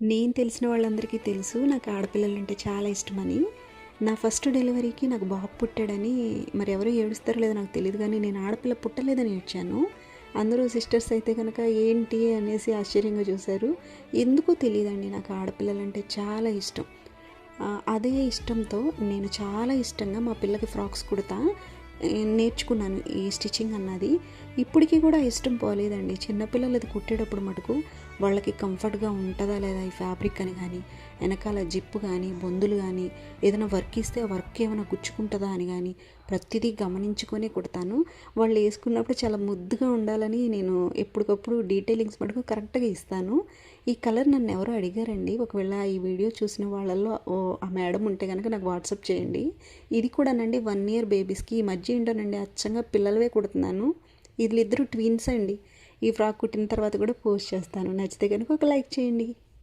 నేను తెలిసిన వాళ్ళందరికీ తెలుసు నాకు ఆడపిల్లలంటే చాలా ఇష్టమని. నా ఫస్ట్ డెలివరీకి నాకు బాబు పుట్టాడని మరి ఎవరు ఏడుస్తారో లేదో నాకు తెలియదు కానీ నేను ఆడపిల్ల పుట్టలేదని ఏడ్చాను. అందరూ సిస్టర్స్ అయితే కనుక ఏంటి అనేసి ఆశ్చర్యంగా చూశారు. ఎందుకో తెలియదండి నాకు ఆడపిల్లలంటే చాలా ఇష్టం. అదే ఇష్టంతో నేను చాలా ఇష్టంగా మా పిల్లకి ఫ్రాక్స్ కుడతా. నేర్చుకున్నాను ఈ స్టిచ్చింగ్ అన్నది. ఇప్పటికీ కూడా ఇష్టం పోలేదండి. చిన్నపిల్లలు అది కుట్టేటప్పుడు మటుకు వాళ్ళకి కంఫర్ట్గా ఉంటుందా లేదా ఈ ఫ్యాబ్రిక్ అని కానీ వెనకాల జిప్పు కానీ బొందులు కానీ ఏదైనా వర్క్ ఇస్తే ఆ వర్క్ ఏమైనా గుచ్చుకుంటుందా అని కానీ ప్రతిదీ గమనించుకొని కుడతాను. వాళ్ళు వేసుకున్నప్పుడు చాలా ముద్దుగా ఉండాలని నేను ఎప్పటికప్పుడు డీటెయిలింగ్స్ మటుకు కరెక్ట్గా ఇస్తాను. ఈ కలర్ నన్ను ఎవరో అడిగారండి. ఒకవేళ ఈ వీడియో చూసిన వాళ్ళల్లో ఓ ఆ మేడం ఉంటే కనుక నాకు వాట్సాప్ చేయండి. ఇది కూడానండి వన్ ఇయర్ బేబీస్కి. ఈ మధ్య ఏంటోనండి అచ్చంగా పిల్లలవే కుడుతున్నాను. వీళ్ళిద్దరూ ట్వీన్స్ అండి. ఈ ఫ్రాక్ కుట్టిన తర్వాత కూడా పోస్ట్ చేస్తాను. నచ్చితే కనుక ఒక లైక్ చేయండి.